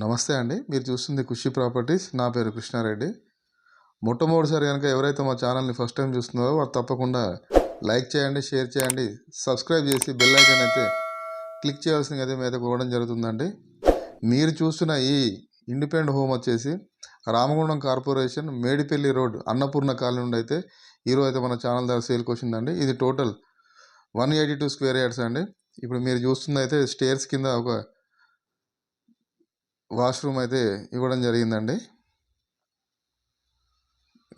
నమస్తే అండి. మీరు చూస్తుంది ఖుషి ప్రాపర్టీస్. నా పేరు కృష్ణారెడ్డి. మొట్టమొదటిసారి కనుక ఎవరైతే మా ఛానల్ని ఫస్ట్ టైం చూస్తున్నారో వారు తప్పకుండా లైక్ చేయండి షేర్ చేయండి సబ్స్క్రైబ్ చేసి బెల్ ఐకాన్ అయితే క్లిక్ చేయాల్సింది అయితే మీద కోవడం జరుగుతుందండి. మీరు చూస్తున్న ఈ ఇండిపెండెంట్ హోమ్ వచ్చేసి Ramagundam corporation Medipalli road Annapurna colony నుండి అయితే ఈరోజు అయితే మన ఛానల్ ద్వారా సేల్కి వచ్చిందండి. ఇది total one eighty two square yards అండి. ఇప్పుడు మీరు చూస్తుంది అయితే స్టేర్స్ కింద ఒక వాష్రూమ్ అయితే ఇవ్వడం జరిగిందండి.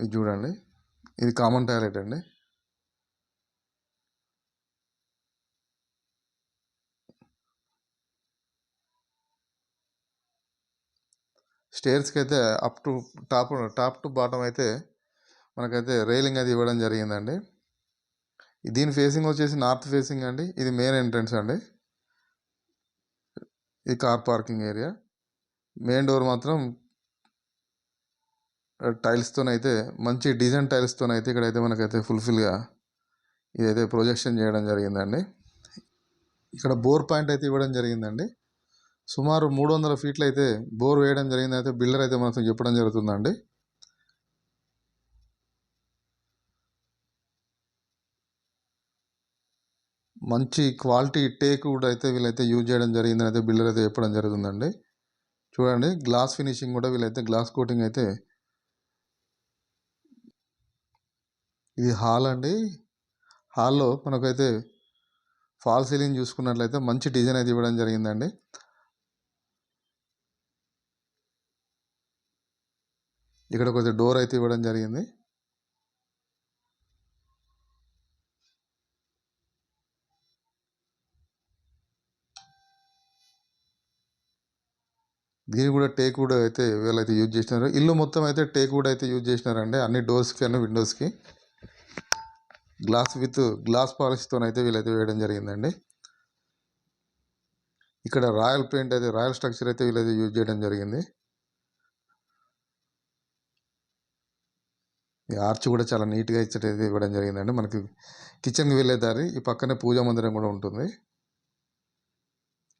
ఇది చూడండి. ఇది కామన్ టాయిలెట్ అండి. స్టేర్స్కి అయితే up to top top to bottom అయితే మనకైతే రైలింగ్ అది ఇవ్వడం జరిగిందండి. దీని ఫేసింగ్ వచ్చేసి నార్త్ ఫేసింగ్ అండి. ఇది మెయిన్ ఎంట్రన్స్ అండి. ఇది car parking area. Main door మాత్రం టైల్స్తోనైతే మంచి డిజైన్ టైల్స్తోనైతే ఇక్కడైతే మనకైతే ఫుల్ఫిల్గా ఇదైతే ప్రొజెక్షన్ చేయడం జరిగిందండి. ఇక్కడ బోర్ పాయింట్ అయితే ఇవ్వడం జరిగిందండి. సుమారు మూడు వందల ఫీట్లు అయితే బోర్ వేయడం జరిగింది అయితే బిల్డర్ అయితే మనకు చెప్పడం జరుగుతుందండి. మంచి క్వాలిటీ టేక్ వుడ్ అయితే వీళ్ళైతే యూజ్ చేయడం జరిగిందని అయితే బిల్డర్ అయితే చెప్పడం జరుగుతుందండి. చూడండి గ్లాస్ ఫినిషింగ్ కూడా వీళ్ళైతే గ్లాస్ కోటింగ్ అయితే ఇది హాల్ అండి. హాల్లో మనకైతే ఫాల్ సీలింగ్ చూసుకున్నట్లయితే మంచి డిజైన్ అయితే ఇవ్వడం జరిగిందండి. ఇక్కడ కొద్దిగా డోర్ అయితే ఇవ్వడం జరిగింది. దీని కూడా టేక్ వుడ్ అయితే వీళ్ళైతే యూజ్ చేసినారు. ఇల్లు మొత్తం అయితే టేక్ వుడ్ అయితే యూజ్ చేసినారండి. అన్ని డోర్స్కి అన్ని విండోస్కి. గ్లాస్ విత్ గ్లాస్ పాలిష్తో అయితే వీళ్ళైతే వేయడం జరిగిందండి. ఇక్కడ రాయల్ పెయింట్ అయితే రాయల్ స్ట్రక్చర్ అయితే వీళ్ళైతే యూజ్ చేయడం జరిగింది. ఈ ఆర్చ్ కూడా చాలా నీట్గా ఇచ్చటైతే ఇవ్వడం జరిగిందండి. మనకి కిచెన్కి వెళ్ళే దారి ఈ పక్కనే పూజా మందిరం కూడా ఉంటుంది.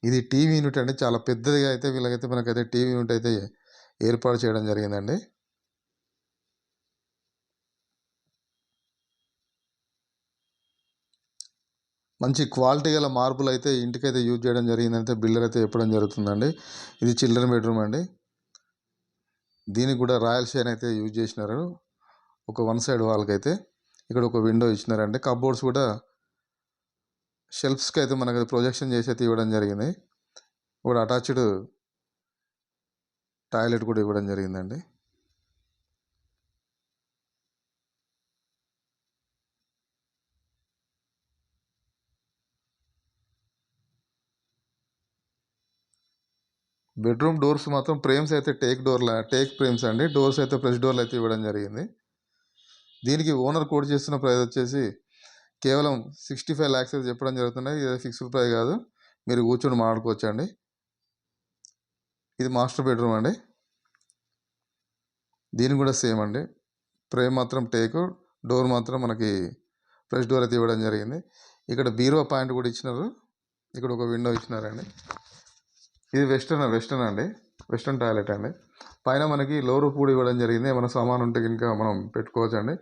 ఇది టీవీ యూనిట్ అండి. చాలా పెద్దదిగా అయితే వీళ్ళకైతే మనకైతే టీవీ యూనిట్ అయితే ఏర్పాటు చేయడం జరిగిందండి. మంచి క్వాలిటీ గల మార్బుల్ అయితే ఇంటికైతే యూజ్ చేయడం జరిగిందంటే బిల్డర్ అయితే చెప్పడం జరుగుతుందండి. ఇది చిల్డ్రన్ బెడ్రూమ్ అండి. దీనికి కూడా రాయల్ షైన్ అయితే యూజ్ చేసినారు. ఒక వన్ సైడ్ వాళ్ళకైతే ఇక్కడ ఒక విండో ఇచ్చినారండి. కబోర్డ్స్ కూడా షెల్ఫ్స్కి అయితే మనకి ప్రొజెక్షన్ చేసి అయితే ఇవ్వడం జరిగింది. ఇప్పుడు అటాచ్డ్ టాయిలెట్ కూడా ఇవ్వడం జరిగిందండి. బెడ్రూమ్ డోర్స్ మాత్రం ఫ్రేమ్స్ అయితే టేక్ డోర్ల టేక్ ఫ్రేమ్స్ అండి. డోర్స్ అయితే ఫ్రెష్ డోర్లు అయితే ఇవ్వడం జరిగింది. దీనికి ఓనర్ కోడ్ చేస్తున్న ప్రైస్ వచ్చేసి కేవలం సిక్స్టీ ఫైవ్ ల్యాక్స్ అయితే చెప్పడం జరుగుతున్నాయి ఇది ఫిక్స్డ్ ప్రైస్ కాదు. మీరు కూర్చొని మాట్లాడుకోవచ్చండి. ఇది మాస్టర్ బెడ్రూమ్ అండి. దీని కూడా సేమ్ అండి. ప్రే మాత్రం టేకు డోర్ మాత్రం మనకి ఫ్రెష్ డోర్ అయితే ఇవ్వడం జరిగింది. ఇక్కడ బీరో పాయింట్ కూడా ఇచ్చినారు. ఇక్కడ ఒక విండో ఇచ్చినారండి. ఇది వెస్టర్న్ వెస్టర్న్ అండి. వెస్ట్రన్ టాయిలెట్ అండి. పైన మనకి లోరు పూడి ఇవ్వడం జరిగింది. ఏమైనా సామాన్ ఉంటే కనుక మనం పెట్టుకోవచ్చు అండి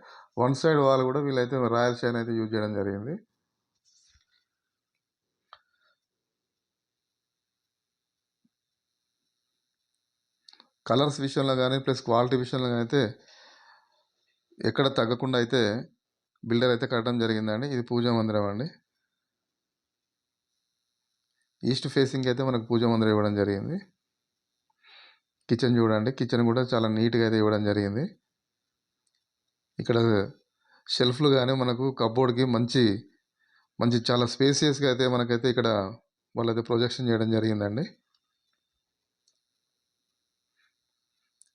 వన్ సైడ్ వాల్ కూడా వీళ్ళైతే రాయల్ షైన్ అయితే యూజ్ చేయడం జరిగింది. కలర్స్ విషయంలో కానీ ప్లస్ క్వాలిటీ విషయంలో కానీ అయితే ఎక్కడ తగ్గకుండా అయితే బిల్డర్ అయితే కట్టడం జరిగిందండి. ఇది పూజా మందిరం అండి. ఈస్ట్ ఫేసింగ్ అయితే మనకు పూజా మందిరం ఇవ్వడం జరిగింది. కిచెన్ చూడండి. కిచెన్ కూడా చాలా నీట్గా అయితే ఇవ్వడం జరిగింది. ఇక్కడ షెల్ఫ్లు కానీ మనకు కబోర్డ్కి మంచి మంచి చాలా స్పేసియస్గా అయితే మనకైతే ఇక్కడ వాళ్ళైతే ప్రొజెక్షన్ చేయడం జరిగిందండి.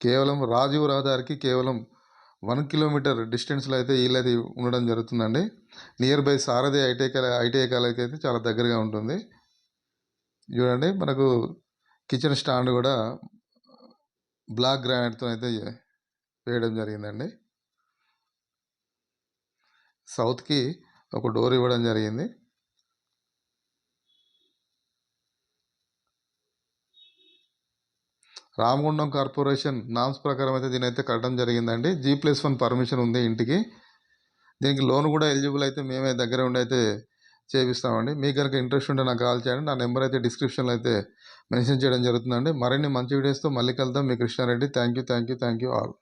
కేవలం రాజీవ్ రహదారికి కేవలం వన్ కిలోమీటర్ డిస్టెన్స్లో అయితే వీళ్ళైతే ఉండడం జరుగుతుందండి. Near by Sarathi ITI ITI కాలేజ్కి అయితే చాలా దగ్గరగా ఉంటుంది. చూడండి. మనకు కిచెన్ స్టాండ్ కూడా బ్లాక్ గ్రానైట్తో అయితే వేయడం జరిగిందండి. సౌత్కి ఒక డోర్ ఇవ్వడం జరిగింది. రామగుండం కార్పొరేషన్ నామ్స్ ప్రకారం అయితే దీని అయితే కట్టడం జరిగిందండి. జీ ప్లస్ వన్ పర్మిషన్ ఉంది ఇంటికి. దీనికి లోన్ కూడా ఎలిజిబుల్ అయితే మేమే దగ్గర ఉండి అయితే చేపిస్తామండి. మీకు కనుక ఇంట్రెస్ట్ ఉంటే నాకు కాల్ చేయండి. నా నెంబర్ అయితే డిస్క్రిప్షన్లో అయితే మెన్షన్ చేయడం జరుగుతుందండి. మరిన్ని మంచి వీడియోస్తో మళ్ళీ కలుద్దాం. మీ Krishna Reddy. Thank you thank you thank you all.